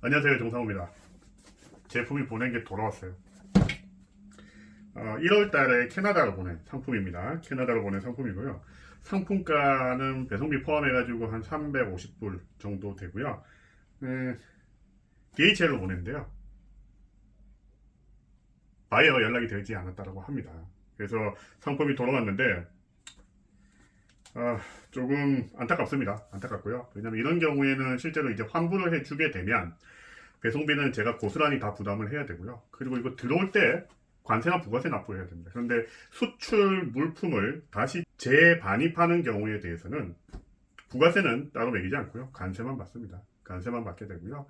안녕하세요 정상우입니다. 제품이 보낸 게 돌아왔어요. 어, 1월 달에 캐나다로 보낸 상품입니다. 캐나다로 보낸 상품이고요. 상품가는 배송비 포함해 가지고 한 350불 정도 되고요. 네, DHL로 보냈는데요. 바이어가 연락이 되지 않았다고 합니다. 그래서 상품이 돌아왔는데 아, 조금 안타깝습니다. 안타깝고요. 왜냐면 이런 경우에는 실제로 이제 환불을 해주게 되면 배송비는 제가 고스란히 다 부담을 해야 되고요. 그리고 이거 들어올 때 관세나 부가세 납부해야 됩니다. 그런데 수출 물품을 다시 재반입하는 경우에 대해서는 부가세는 따로 매기지 않고요. 관세만 받습니다. 관세만 받게 되고요.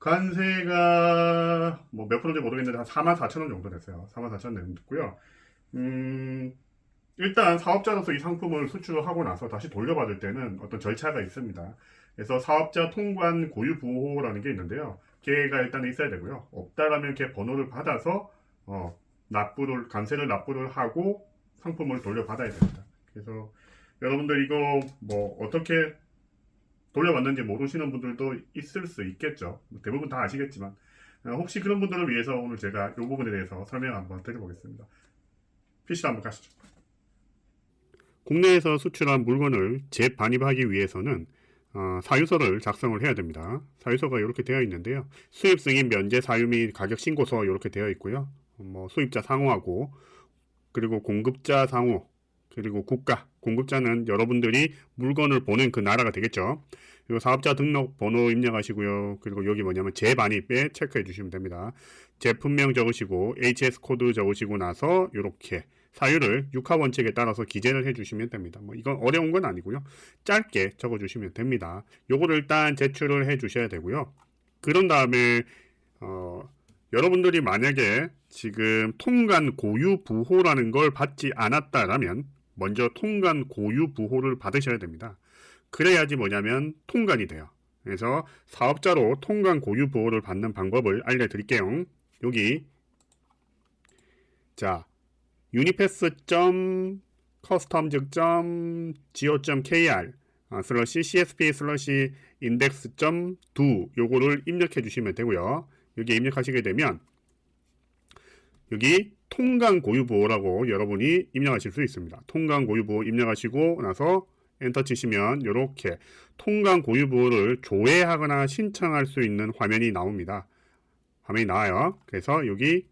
관세가 뭐 몇 프로인지 모르겠는데 한 4만 4천 원 정도 됐어요. 4만 4천 원 됐고요. 음, 일단 사업자로서 이 상품을 수출하고 나서 다시 돌려받을 때는 어떤 절차가 있습니다. 그래서 사업자 통관 고유 보호라는 게 있는데요. 걔가 일단 있어야 되고요. 없다라면 걔 번호를 받아서 어, 납부를 관세를 납부를 하고 상품을 돌려받아야 됩니다. 그래서 여러분들 이거 뭐 어떻게 돌려받는지 모르시는 분들도 있을 수 있겠죠. 대부분 다 아시겠지만 어, 혹시 그런 분들을 위해서 오늘 제가 이 부분에 대해서 설명 한번 드려보겠습니다. PC로 한번 가시죠. 국내에서 수출한 물건을 재반입하기 위해서는 어, 사유서를 작성을 해야 됩니다. 사유서가 이렇게 되어 있는데요. 수입 승인 면제 사유 및 가격 신고서 이렇게 되어 있고요. 뭐 수입자 상호하고 그리고 공급자 상호 그리고 국가 공급자는 여러분들이 물건을 보낸 그 나라가 되겠죠. 그리고 사업자 등록 번호 입력하시고요. 그리고 여기 뭐냐면 재반입에 체크해 주시면 됩니다. 제품명 적으시고 HS 코드 적으시고 나서 이렇게 사유를 육하 원칙에 따라서 기재를 해주시면 됩니다. 뭐 이건 어려운 건 아니고요. 짧게 적어주시면 됩니다. 요거를 일단 제출을 해주셔야 되고요. 그런 다음에 어, 여러분들이 만약에 지금 통관 고유 부호라는 걸 받지 않았다라면 먼저 통관 고유 부호를 받으셔야 됩니다. 그래야지 뭐냐면 통관이 돼요. 그래서 사업자로 통관 고유 부호를 받는 방법을 알려드릴게요. 여기 자 unipass.customs.go.kr 아, 슬러시 csp 슬러시 index.do 요거를 입력해 주시면 되고요. 여기 입력하시게 되면 여기 통관 고유 보호라고 여러분이 입력하실 수 있습니다. 통관 고유 보호 입력하시고 나서 엔터 치시면 이렇게 통관 고유 보호를 조회하거나 신청할 수 있는 화면이 나옵니다. 화면이 나와요. 그래서 여기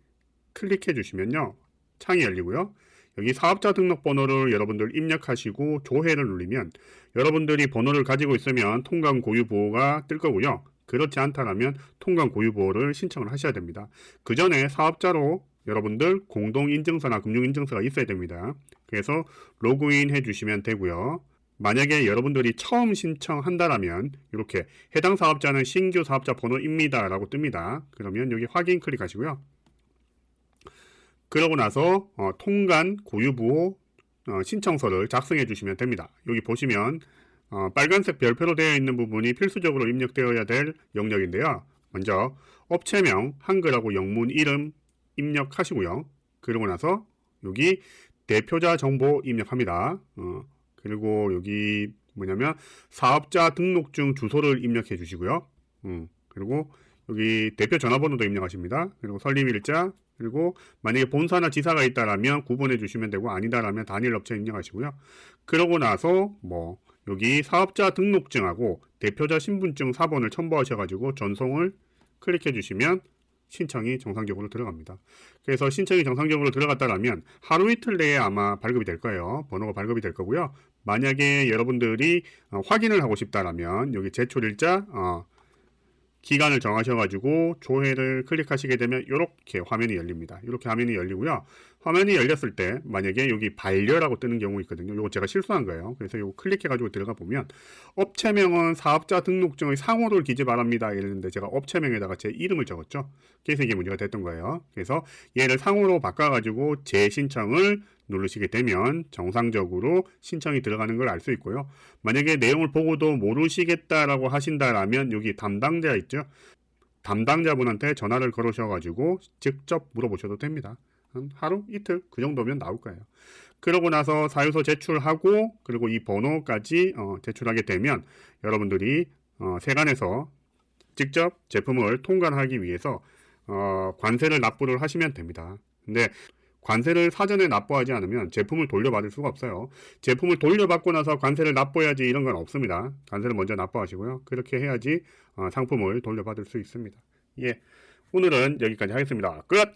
클릭해 주시면요. 창이 열리고요. 여기 사업자 등록번호를 여러분들 입력하시고 조회를 누르면 여러분들이 번호를 가지고 있으면 통관 고유 보호가 뜰 거고요. 그렇지 않다면 통관 고유 보호를 신청을 하셔야 됩니다. 그 전에 사업자로 여러분들 공동인증서나 금융인증서가 있어야 됩니다. 그래서 로그인 해주시면 되고요. 만약에 여러분들이 처음 신청한다라면 이렇게 해당 사업자는 신규 사업자 번호입니다 라고 뜹니다. 그러면 여기 확인 클릭하시고요. 그러고 나서 어, 통관 고유부호 어, 신청서를 작성해 주시면 됩니다. 여기 보시면 어, 빨간색 별표로 되어 있는 부분이 필수적으로 입력되어야 될 영역인데요. 먼저 업체명, 한글하고 영문 이름 입력하시고요. 그러고 나서 여기 대표자 정보 입력합니다. 어, 그리고 여기 뭐냐면 사업자 등록증 주소를 입력해 주시고요. 음, 그리고 여기 대표 전화번호도 입력하십니다. 그리고 설립일자 그리고 만약에 본사나 지사가 있다라면 구분해 주시면 되고 아니다라면 단일 업체 입력하시고요. 그러고 나서 뭐 여기 사업자 등록증하고 대표자 신분증 사본을 첨부하셔가지고 전송을 클릭해 주시면 신청이 정상적으로 들어갑니다. 그래서 신청이 정상적으로 들어갔다라면 하루 이틀 내에 아마 발급이 될 거예요. 번호가 발급이 될 거고요. 만약에 여러분들이 어, 확인을 하고 싶다라면 여기 제출일자 어, 기간을 정하셔가지고 조회를 클릭하시게 되면 이렇게 화면이 열립니다. 이렇게 화면이 열리고요. 화면이 열렸을 때 만약에 여기 반려라고 뜨는 경우 있거든요. 이거 제가 실수한 거예요. 그래서 이거 클릭해가지고 들어가 보면 업체명은 사업자 등록증의 상호를 기재 바랍니다. 이랬는데 제가 업체명에다가 제 이름을 적었죠. 그래서 이게 문제가 됐던 거예요. 그래서 얘를 상호로 바꿔가지고 재신청을 누르시게 되면 정상적으로 신청이 들어가는 걸 알 수 있고요. 만약에 내용을 보고도 모르시겠다라고 하신다라면 여기 담당자 있죠. 담당자분한테 전화를 걸으셔가지고 직접 물어보셔도 됩니다. 한 하루 이틀 그 정도면 나올 거예요. 그러고 나서 사유서 제출하고 그리고 이 번호까지 어, 제출하게 되면 여러분들이 어, 세관에서 직접 제품을 통관하기 위해서 어, 관세를 납부를 하시면 됩니다. 근데 관세를 사전에 납부하지 않으면 제품을 돌려받을 수가 없어요. 제품을 돌려받고 나서 관세를 납부해야지 이런 건 없습니다. 관세를 먼저 납부하시고요. 그렇게 해야지 어, 상품을 돌려받을 수 있습니다. 예, 오늘은 여기까지 하겠습니다. 끝!